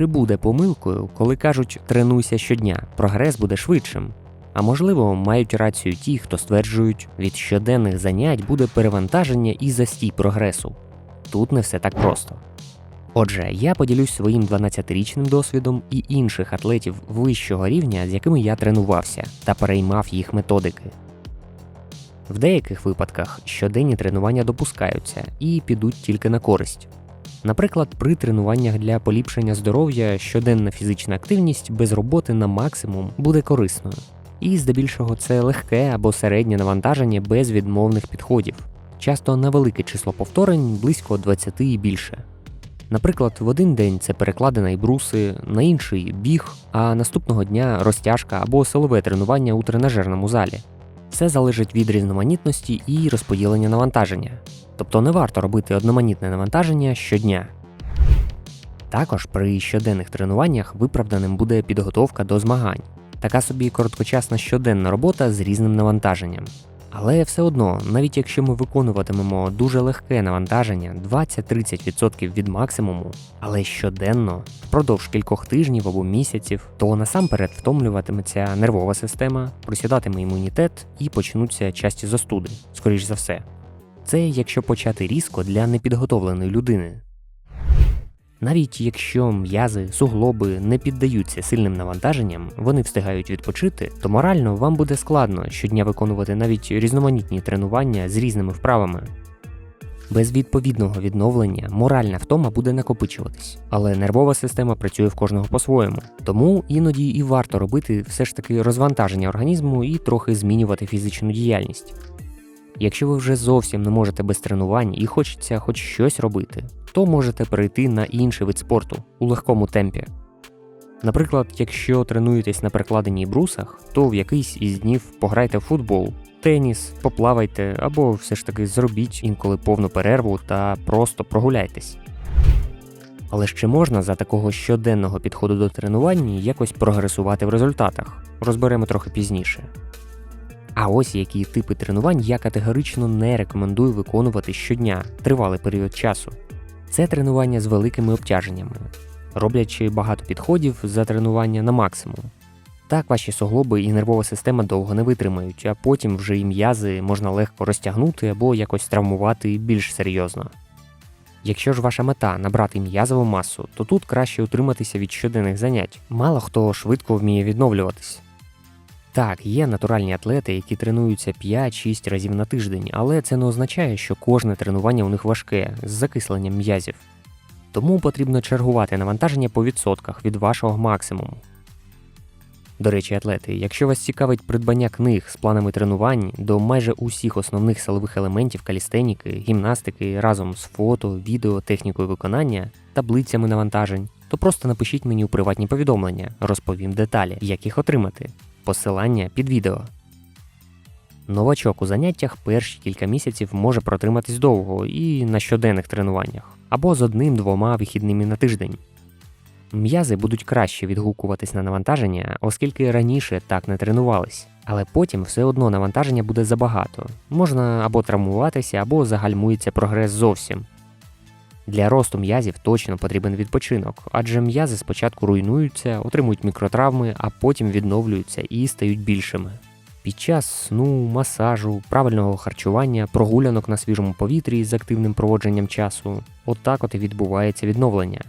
Чи буде помилкою, коли кажуть тренуйся щодня, прогрес буде швидшим? А можливо, мають рацію ті, хто стверджують, від щоденних занять буде перевантаження і застій прогресу. Тут не все так просто. Отже, я поділюсь своїм 12-річним досвідом і інших атлетів вищого рівня, з якими я тренувався, та переймав їх методики. В деяких випадках щоденні тренування допускаються і підуть тільки на користь. Наприклад, при тренуваннях для поліпшення здоров'я щоденна фізична активність без роботи на максимум буде корисною. І здебільшого це легке або середнє навантаження без відмовних підходів, часто на велике число повторень близько 20 і більше. Наприклад, в один день це перекладина і бруси, на інший біг, а наступного дня розтяжка або силове тренування у тренажерному залі. Все залежить від різноманітності і розподілення навантаження. Тобто не варто робити одноманітне навантаження щодня. Також при щоденних тренуваннях виправданим буде підготовка до змагань, така собі короткочасна щоденна робота з різним навантаженням. Але все одно, навіть якщо ми виконуватимемо дуже легке навантаження 20-30% від максимуму, але щоденно, впродовж кількох тижнів або місяців, то насамперед втомлюватиметься нервова система, просідатиме імунітет і почнуться часті застуди, скоріш за все. Це якщо почати різко для непідготовленої людини. Навіть якщо м'язи, суглоби не піддаються сильним навантаженням, вони встигають відпочити, то морально вам буде складно щодня виконувати навіть різноманітні тренування з різними вправами. Без відповідного відновлення моральна втома буде накопичуватись, але нервова система працює в кожного по-своєму. Тому іноді і варто робити все ж таки розвантаження організму і трохи змінювати фізичну діяльність. Якщо ви вже зовсім не можете без тренувань і хочеться хоч щось робити, то можете перейти на інший вид спорту у легкому темпі. Наприклад, якщо тренуєтесь на перекладині і брусах, то в якийсь із днів пограйте в футбол, теніс, поплавайте або все ж таки зробіть інколи повну перерву та просто прогуляйтесь. Але ще можна за такого щоденного підходу до тренувань якось прогресувати в результатах. Розберемо трохи пізніше. А ось які типи тренувань я категорично не рекомендую виконувати щодня тривалий період часу. Це тренування з великими обтяженнями, роблячи багато підходів за тренування на максимум. Так ваші суглоби і нервова система довго не витримають, а потім вже і м'язи можна легко розтягнути або якось травмувати більш серйозно. Якщо ж ваша мета набрати м'язову масу, то тут краще утриматися від щоденних занять. Мало хто швидко вміє відновлюватись. Так, є натуральні атлети, які тренуються 5-6 разів на тиждень, але це не означає, що кожне тренування у них важке з закисленням м'язів. Тому потрібно чергувати навантаження по відсотках від вашого максимуму. До речі, атлети, якщо вас цікавить придбання книг з планами тренувань до майже усіх основних силових елементів калістеніки, гімнастики разом з фото, відео, технікою виконання, таблицями навантажень, то просто напишіть мені у приватні повідомлення, розповім деталі, як їх отримати. Посилання під відео. Новачок у заняттях перші кілька місяців може протриматись довго і на щоденних тренуваннях, або з одним-двома вихідними на тиждень. М'язи будуть краще відгукуватись на навантаження, оскільки раніше так не тренувались, але потім все одно навантаження буде забагато. Можна або травмуватися, або загальмується прогрес зовсім. Для росту м'язів точно потрібен відпочинок, адже м'язи спочатку руйнуються, отримують мікротравми, а потім відновлюються і стають більшими. Під час сну, масажу, правильного харчування, прогулянок на свіжому повітрі з активним проводженням часу, отак от і відбувається відновлення.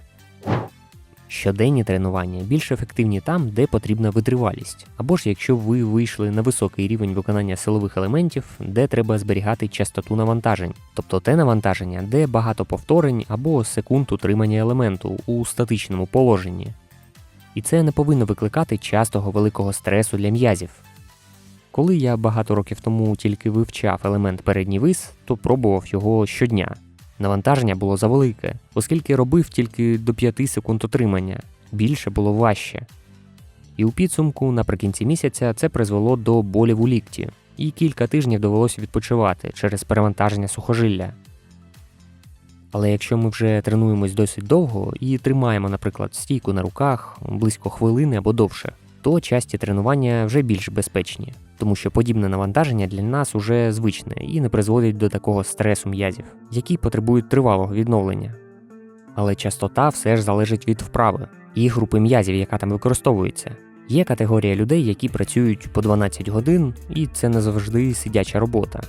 Щоденні тренування більш ефективні там, де потрібна витривалість, або ж якщо ви вийшли на високий рівень виконання силових елементів, де треба зберігати частоту навантажень, тобто те навантаження, де багато повторень або секунд утримання елементу у статичному положенні. І це не повинно викликати частого великого стресу для м'язів. Коли я багато років тому тільки вивчав елемент передній вис, то пробував його щодня. Навантаження було завелике, оскільки робив тільки до 5 секунд отримання, більше було важче. І у підсумку наприкінці місяця це призвело до болів у лікті, і кілька тижнів довелося відпочивати через перевантаження сухожилля. Але якщо ми вже тренуємось досить довго і тримаємо, наприклад, стійку на руках близько хвилини або довше, то часті тренування вже більш безпечні, тому що подібне навантаження для нас уже звичне і не призводить до такого стресу м'язів, які потребують тривалого відновлення. але частота все ж залежить від вправи і групи м'язів, яка там використовується. Є категорія людей, які працюють по 12 годин, і це не завжди сидяча робота.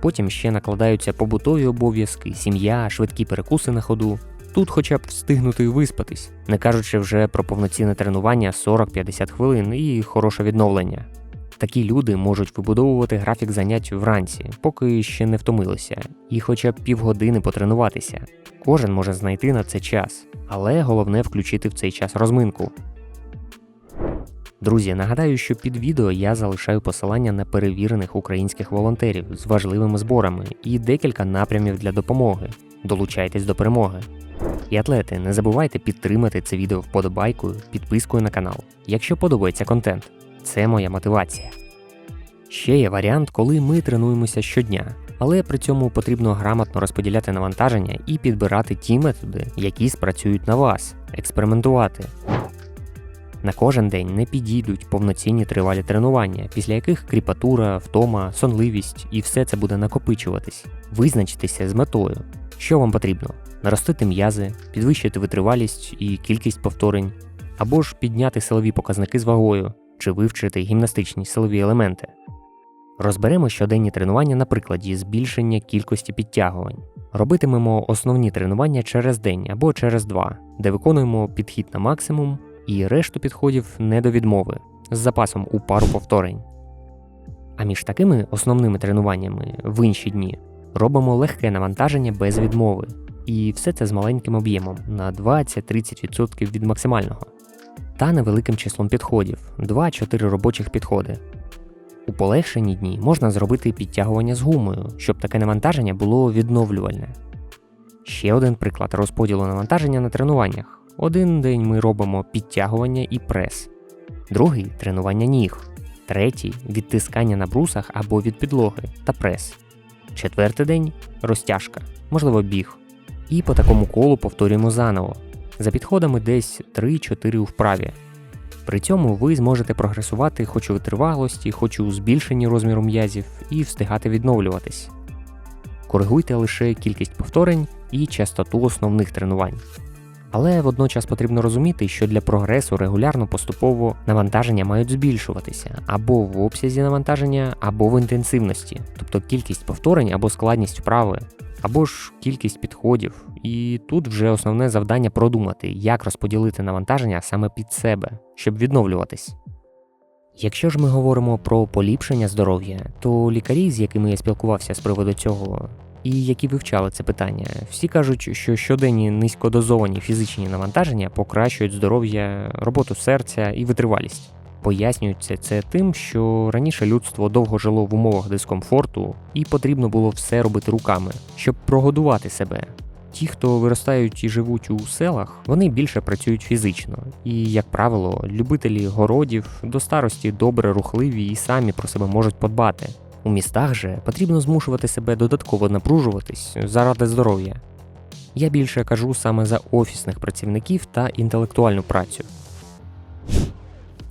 Потім ще накладаються побутові обов'язки, сім'я, швидкі перекуси на ходу. Тут хоча б встигнути виспатись, не кажучи вже про повноцінне тренування 40-50 хвилин і хороше відновлення. Такі люди можуть вибудовувати графік занять вранці, поки ще не втомилися, і хоча б півгодини потренуватися. Кожен може знайти на це час, але головне включити в цей час розминку. Друзі, нагадаю, що під відео я залишаю посилання на перевірених українських волонтерів з важливими зборами і декілька напрямів для допомоги. Долучайтесь до перемоги. І атлети, не забувайте підтримати це відео вподобайкою, підпискою на канал, якщо подобається контент. Це моя мотивація. Ще є варіант, коли ми тренуємося щодня, але при цьому потрібно грамотно розподіляти навантаження і підбирати ті методи, які спрацюють на вас, експериментувати. На кожен день не підійдуть повноцінні тривалі тренування, після яких кріпатура, втома, сонливість і все це буде накопичуватись. Визначтеся з метою, що вам потрібно: наростити м'язи, підвищити витривалість і кількість повторень, або ж підняти силові показники з вагою чи вивчити гімнастичні силові елементи. Розберемо щоденні тренування на прикладі збільшення кількості підтягувань. Робитимемо основні тренування через день або через два, де виконуємо підхід на максимум і решту підходів не до відмови з запасом у пару повторень. А між такими основними тренуваннями в інші дні робимо легке навантаження без відмови, і все це з маленьким об'ємом на 20-30% від максимального та невеликим числом підходів 2-4 робочих підходи. У полегшені дні можна зробити підтягування з гумою, щоб таке навантаження було відновлювальне. Ще один приклад розподілу навантаження на тренуваннях. Один день ми робимо підтягування і прес, другий тренування ніг, третій відтискання на брусах або від підлоги та прес. Четвертий день розтяжка, можливо, біг. І по такому колу повторюємо заново. За підходами десь 3-4 у вправі. При цьому ви зможете прогресувати хоч у витривалості, хоч у збільшенні розміру м'язів і встигати відновлюватись. Коригуйте лише кількість повторень і частоту основних тренувань. Але водночас потрібно розуміти, що для прогресу регулярно поступово навантаження мають збільшуватися або в обсязі навантаження, або в інтенсивності, тобто кількість повторень або складність вправи, або ж кількість підходів. І тут вже основне завдання продумати, як розподілити навантаження саме під себе, щоб відновлюватись. Якщо ж ми говоримо про поліпшення здоров'я, то лікарі, з якими я спілкувався з приводу цього, і які вивчали це питання, всі кажуть, що щоденні низькодозовані фізичні навантаження покращують здоров'я, роботу серця і витривалість. Пояснюється це тим, що раніше людство довго жило в умовах дискомфорту і потрібно було все робити руками, щоб прогодувати себе. Ті, хто виростають і живуть у селах, вони більше працюють фізично, і, як правило, любителі городів до старості добре рухливі і самі про себе можуть подбати. У містах же потрібно змушувати себе додатково напружуватись заради здоров'я. Я більше кажу саме за офісних працівників та інтелектуальну працю.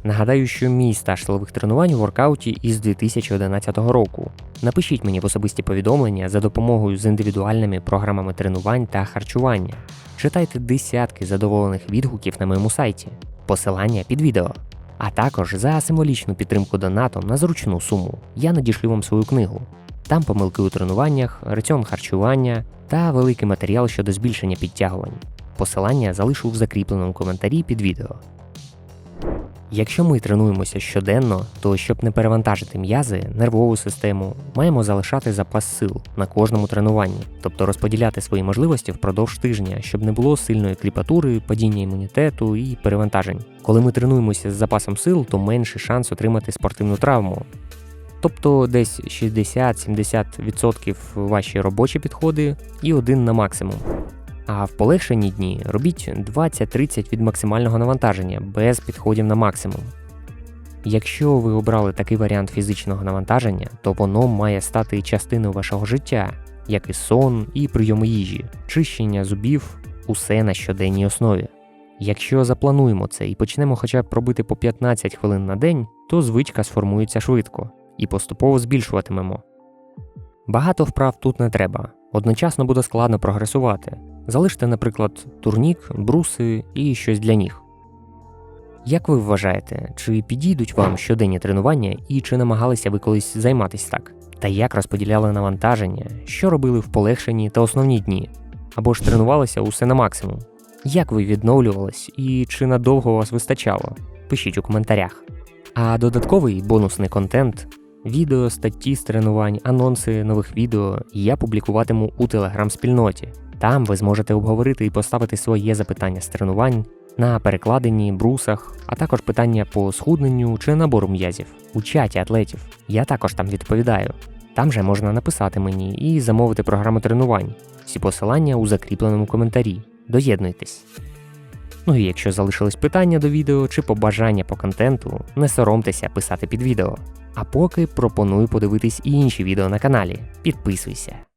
Нагадаю, що мій стаж силових тренувань у воркауті із 2011 року. Напишіть мені в особисті повідомлення за допомогою з індивідуальними програмами тренувань та харчування. Читайте десятки задоволених відгуків на моєму сайті. Посилання під відео. А також за символічну підтримку донатом на зручну суму я надішлю вам свою книгу. Там помилки у тренуваннях, раціон харчування та великий матеріал щодо збільшення підтягувань. Посилання залишу в закріпленому коментарі під відео. Якщо ми тренуємося щоденно, то щоб не перевантажити м'язи, нервову систему, маємо залишати запас сил на кожному тренуванні, тобто розподіляти свої можливості впродовж тижня, щоб не було сильної кріпатури, падіння імунітету і перевантажень. Коли ми тренуємося з запасом сил, то менший шанс отримати спортивну травму. Тобто десь 60-70% ваші робочі підходи і один на максимум. А в полегшені дні робіть 20-30 від максимального навантаження без підходів на максимум. Якщо ви обрали такий варіант фізичного навантаження, то воно має стати частиною вашого життя, як і сон, і прийоми їжі, чищення зубів, усе на щоденній основі. Якщо заплануємо це і почнемо хоча б робити по 15 хвилин на день, то звичка сформується швидко і поступово збільшуватимемо. Багато вправ тут не треба, одночасно буде складно прогресувати. Залиште, наприклад, турнік, бруси і щось для ніг. Як ви вважаєте, чи підійдуть вам щоденні тренування і чи намагалися ви колись займатися так? Та як розподіляли навантаження, що робили в полегшенні та основні дні? Або ж тренувалися усе на максимум? Як ви відновлювались і чи надовго вас вистачало? Пишіть у коментарях. А додатковий бонусний контент, відео, статті з тренувань, анонси нових відео я публікуватиму у телеграм-спільноті. Там ви зможете обговорити і поставити своє запитання з тренувань на перекладенні, брусах, а також питання по схудненню чи набору м'язів у чаті атлетів. Я також там відповідаю. Там же можна написати мені і замовити програму тренувань. Всі посилання у закріпленому коментарі. Доєднуйтесь. Ну і якщо залишились питання до відео чи побажання по контенту, не соромтеся писати під відео. А поки пропоную подивитись і інші відео на каналі. Підписуйся.